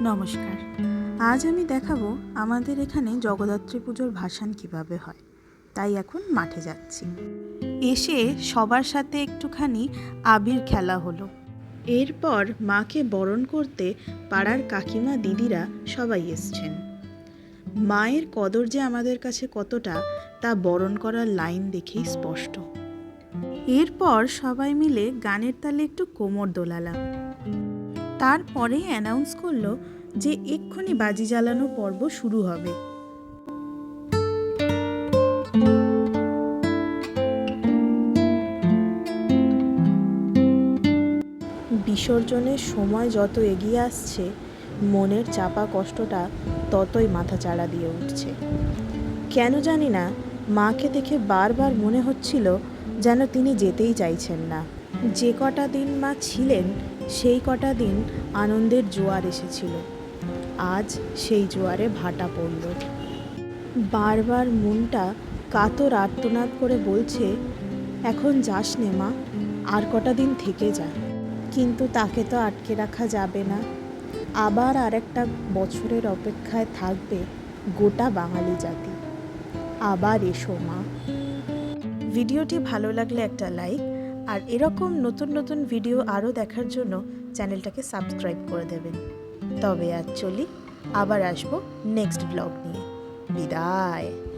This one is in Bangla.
নমস্কার। আজ আমি দেখাবো আমাদের এখানে জগদ্ধাত্রী পুজোর ভাসান কীভাবে হয়। তাই এখন মাঠে যাচ্ছি। এসে সবার সাথে একটুখানি আবির খেলা হলো। এরপর মাকে বরণ করতে পাড়ার কাকিমা দিদিরা সবাই এসছেন। মায়ের কদর যে আমাদের কাছে কতটা, তা বরণ করার লাইন দেখেই স্পষ্ট। এরপর সবাই মিলে গানের তালে একটু কোমর দোলালাম। তারপরে অ্যানাউন্স করল যে এক্ষুনি বাজি জ্বালানো পর্ব শুরু হবে। বিসর্জনের সময় যত এগিয়ে আসছে, মনের চাপা কষ্টটা ততই মাথা চাড়া দিয়ে উঠছে। কেন জানি না, মাকে দেখে বারবার মনে হচ্ছিল যেন তিনি যেতেই চাইছেন না। যে কটা দিন মা ছিলেন, সেই কটা দিন আনন্দের জোয়ার এসেছিল। আজ সেই জোয়ারে ভাটা পড়ল। বারবার মনটা কাতর আর্তনাদ করে বলছে, এখন যাস নে মা, আর কটা দিন থেকে যা। কিন্তু তাকে তো আটকে রাখা যাবে না। আবার আরেকটা বছরের অপেক্ষায় থাকবে গোটা বাঙালি জাতি। আবার এসো মা। ভিডিওটি ভালো লাগলে একটা লাইক আর এরকম নতুন নতুন ভিডিও আরও দেখার জন্য চ্যানেলটাকে সাবস্ক্রাইব করে দেবেন। তবে আর চলি, আবার আসব নেক্সট ব্লগ নিয়ে। বিদায়।